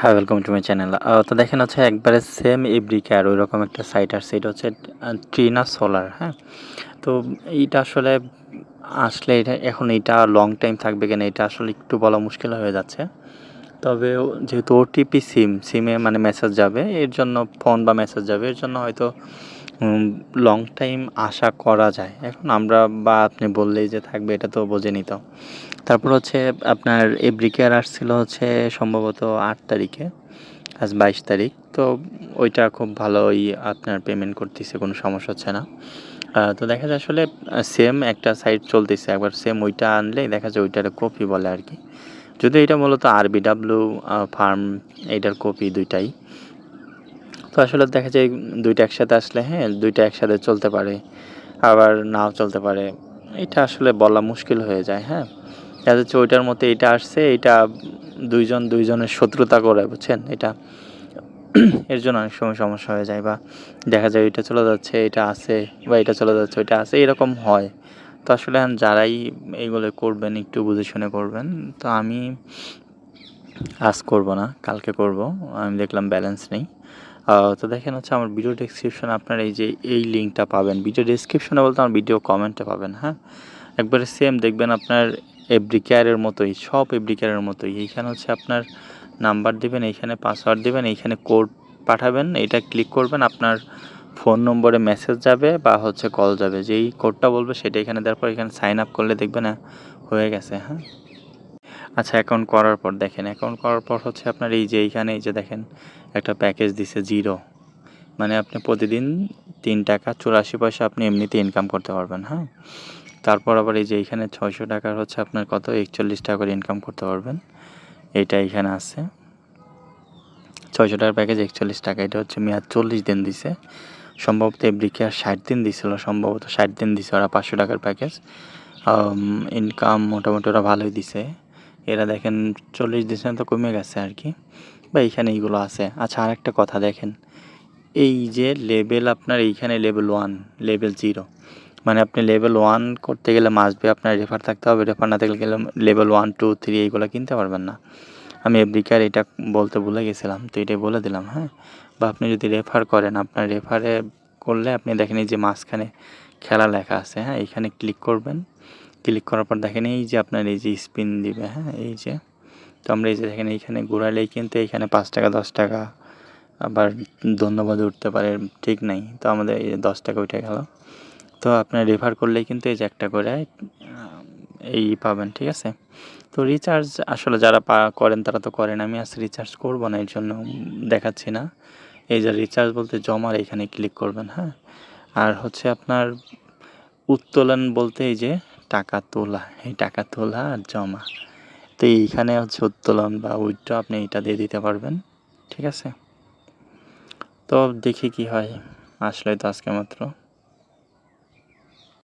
হ্যাঁ welcome to my channel তো দেখেন হচ্ছে একবারে সেম এব্রিকার ওই রকম একটা সাইট আসছে। এটা হচ্ছে ট্রিনা সোলার হ্যাঁ? তো এইটা আসলে আসলে এটা এখন এইটা লং টাইম থাকবে কিনা? এটা আসলে একটু বলা মুশকিল হয়ে যাচ্ছে। তবে যেহেতু ওটিপি সিম সিমে মানে মেসেজ যাবে, এর জন্য ফোন বা মেসেজ যাবে, এর জন্য হয়তো লং টাইম আশা করা যায়। এখন আমরা, বা আপনি বললেই যে থাকবে, এটা তো বোঝেনি তো তারপর হচ্ছে আপনার এব্রিকেয়ার আসছিল হচ্ছে সম্ভবত আট তারিখে, আজ বাইশ তারিখ। তো ওইটা খুব ভালোই আপনার পেমেন্ট করতেছে, কোনো সমস্যা হচ্ছে না। তো দেখা যায় আসলে সেম একটা সাইট চলতেছে, একবার সেম ওইটা আনলেই দেখা যায় ওইটার কপি বলে আর কি। যদি এটা মূলত আরবিডাব্লিউ ফার্ম এইটার কপি দুইটাই। তো আসলে দেখা যায় দুইটা একসাথে আসলে হ্যাঁ দুইটা একসাথে চলতে পারে, আবার নাও চলতে পারে। এটা আসলে বলা মুশকিল হয়ে যায় হ্যাঁ। দেখা যাচ্ছে ওইটার মধ্যে এটা আসছে, এটা দুইজন দুইজনের শত্রুতা করে, বুঝছেন? এটা এর জন্য অনেক সময় সমস্যা হয়ে যায় বা দেখা যায় এটা চলে যাচ্ছে, এটা আছে, বা এটা চলে যাচ্ছে, ওইটা আছে, এরকম হয়। তো আসলে যারাই এইগুলো করবেন, একটু বুঝে শুনে করবেন, তো আমি আজ করব না, কালকে করব। আমি দেখলাম ব্যালেন্স নেই। তো দেখেন হচ্ছে আমার ভিডিও ডেসক্রিপশনে আপনার এই যে এই লিঙ্কটা পাবেন। ভিডিও ডেসক্রিপশনে বলতে আমার ভিডিও কমেন্টে পাবেন হ্যাঁ? একবারে সেম দেখবেন আপনার এভরি কেয়ারের মতোই সব এভরি কেয়ারের মতোই। এইখানে হচ্ছে আপনার নাম্বার দেবেন এইখানে পাসওয়ার্ড দেবেন এইখানে কোড পাঠাবেন এটা ক্লিক করবেন আপনার ফোন নম্বরে মেসেজ যাবে বা হচ্ছে কল যাবে। যেই কোডটা বলবে সেটা এখানে দেওয়ার পর এখানে সাইন আপ করলে দেখবেন হ্যাঁ, হয়ে গেছে হ্যাঁ? আচ্ছা অ্যাকাউন্ট করার পর দেখেন অ্যাকাউন্ট করার পর হচ্ছে আপনার এই যে এইখানে এই যে দেখেন, একটা প্যাকেজ দিছে জিরো মানে আপনি প্রতিদিন তিন টাকা চুরাশি পয়সা আপনি এমনিতে ইনকাম করতে পারবেন হ্যাঁ? তারপর আবার এই যে এইখানে ছয়শো টাকার হচ্ছে আপনার কত? একচল্লিশ টাকা করে ইনকাম করতে পারবেন। এইটা এখানে আছে। ছয়শো টাকার প্যাকেজ একচল্লিশ টাকা। এটা হচ্ছে মেয়াদ চল্লিশ দিন দিছে। সম্ভবত এব্রিকে আর ষাট দিন দিছিল, সম্ভবত ষাট দিন দিছে ওরা পাঁচশো টাকার প্যাকেজ ইনকাম মোটামুটি ওরা ভালোই দিছে। এরা দেখেন চল্লিশ দিন তো কমে গেছে আর কি। বা এইখানে এইগুলো আছে। আচ্ছা আর একটা কথা দেখেন। এই যে লেভেল আপনার, এইখানে লেভেল ওয়ান, লেভেল জিরো। মানে আপনি লেভেল ওয়ান করতে গেলে মাসবে আপনার রেফার থাকতে হবে। রেফার না থাকলে গেলে লেভেল ওয়ান, টু, থ্রি এইগুলো কিনতে পারবেন না। আমি এব্রিকার এটা বলতে ভুলে গেছিলাম, তো এটাই বলে দিলাম হ্যাঁ? বা আপনি যদি রেফার করেন, আপনার রেফারে করলে আপনি দেখেন এই যে মাঝখানে খেলা লেখা আছে হ্যাঁ? এইখানে ক্লিক করবেন। ক্লিক করার পর দেখেন এই যে আপনার এই যে স্পিন দিবে হ্যাঁ এই যে। তো আমরা এই যে দেখেন এইখানে ঘোরালেই কিন্তু এইখানে পাঁচ টাকা, দশ টাকা আবার ধন্যবাদ উঠতে পারে, ঠিক নাই। তো আমাদের এই যে দশ টাকা উঠে গেল। তো আপনার রেফার করলেই কিন্তু এই যে একটা করে এই পাবেন, ঠিক আছে? তো রিচার্জ আসলে যারা পা করেন তারা তো করেন, আমি আজ রিচার্জ করব না, এর জন্য দেখাচ্ছি না। এই যে রিচার্জ বলতে জমার এখানে ক্লিক করবেন হ্যাঁ। আর হচ্ছে আপনার উত্তোলন বলতে এই যে টাকা তোলা, এই টাকা তোলা আর জমা। তো এইখানে হচ্ছে উত্তোলন বা উইথড্র আপনি এটা দিয়ে দিতে পারবেন, ঠিক আছে? তো দেখি কি হয় আসলে তো আজকে মাত্র।